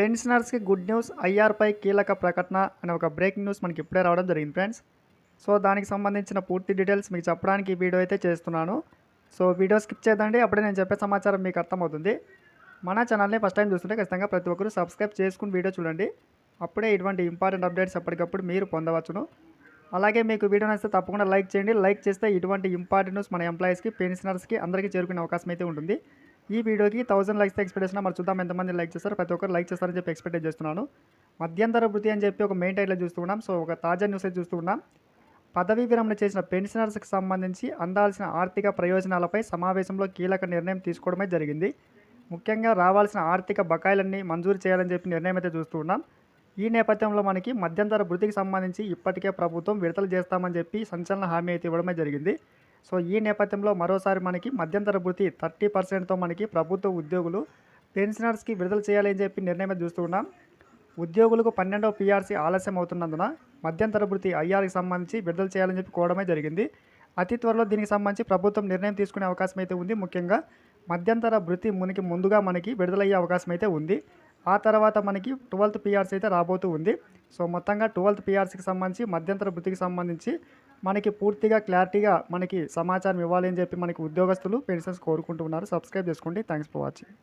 పెన్షనర్స్కి good news ఐఆర్పై కీలక ప్రకటన అనే ఒక బ్రేకింగ్ న్యూస్ మనకి ఇప్పుడే రావడం జరిగింది ఫ్రెండ్స్. సో దానికి సంబంధించిన పూర్తి డీటెయిల్స్ మీకు చెప్పడానికి వీడియో అయితే చేస్తున్నాను. సో వీడియో స్కిప్ చేద్దండి అప్పుడే నేను చెప్పే సమాచారం మీకు అర్థమవుతుంది. మన ఛానల్ని ఫస్ట్ టైం చూస్తుంటే ఖచ్చితంగా ప్రతి ఒక్కరు సబ్స్క్రైబ్ చేసుకుని వీడియో చూడండి. అప్పుడే ఇటువంటి ఇంపార్టెంట్ అప్డేట్స్ ఎప్పటికప్పుడు మీరు పొందవచ్చును. అలాగే మీకు వీడియో నచ్చితే తప్పకుండా లైక్ చేయండి. లైక్ చేస్తే ఇటువంటి ఇంపార్టెంట్ న్యూస్ మన ఎంప్లాయీస్కి పెన్షనర్స్కి అందరికీ చేరుకునే అవకాశం అయితే ఉంటుంది. ఈ వీడియోకి థౌసండ్ లైక్స్ ఎక్స్పెక్టేషన్ మరి చూద్దాం ఎంతమంది లైక్ చేస్తారు. ప్రతి ఒక్కరు లైక్ చేస్తారని చెప్పి ఎక్స్పెక్ట్ చేస్తున్నాను. మధ్యంతర వృత్తి అని చెప్పి ఒక మెయిన్ టైటిల్ చూస్తున్నాం సో ఒక తాజా న్యూస్ అయితే చూస్తున్నాం పదవీ విరమణ చేసిన పెన్షనర్స్కి సంబంధించి అందాల్సిన ఆర్థిక ప్రయోజనాలపై సమావేశంలో కీలక నిర్ణయం తీసుకోవడమే జరిగింది. ముఖ్యంగా రావాల్సిన ఆర్థిక బకాయిలన్నీ మంజూరు చేయాలని చెప్పి నిర్ణయం అయితే చూస్తున్నాం ఈ నేపథ్యంలో మనకి మధ్యంతర వృత్తికి సంబంధించి ఇప్పటికే ప్రభుత్వం విడుదల చేస్తామని చెప్పి సంచలన హామీ అయితే ఇవ్వడమే జరిగింది. సో ఈ నేపథ్యంలో మరోసారి మనకి మధ్యంతర వృత్తి థర్టీ పర్సెంట్తో మనకి ప్రభుత్వ ఉద్యోగులు పెన్షనర్స్కి విడుదల చేయాలని చెప్పి నిర్ణయం చూస్తూ ఉన్నాం. ఉద్యోగులకు పన్నెండవ పీఆర్సీ ఆలస్యం అవుతున్నందున మధ్యంతర భృతి ఐఆర్కి సంబంధించి విడుదల చేయాలని చెప్పి కోవడమే జరిగింది. అతి త్వరలో దీనికి సంబంధించి ప్రభుత్వం నిర్ణయం తీసుకునే అవకాశం అయితే ఉంది. ముఖ్యంగా మధ్యంతర వృత్తి మునికి ముందుగా మనకి విడుదలయ్యే అవకాశం అయితే ఉంది. ఆ తర్వాత మనకి ట్వెల్త్ పీఆర్సీ అయితే రాబోతూ ఉంది. సో మొత్తంగా ట్వెల్త్ పీఆర్సీకి సంబంధించి మధ్యంతర వృత్తికి సంబంధించి మనకి పూర్తిగా క్లారిటీగా మనకి సమాచారం ఇవ్వాలని చెప్పి మనకి ఉద్యోగస్తులు పెన్షన్స్ కోరుకుంటున్నారు. సబ్స్క్రైబ్ చేసుకోండి. Thanks for watching.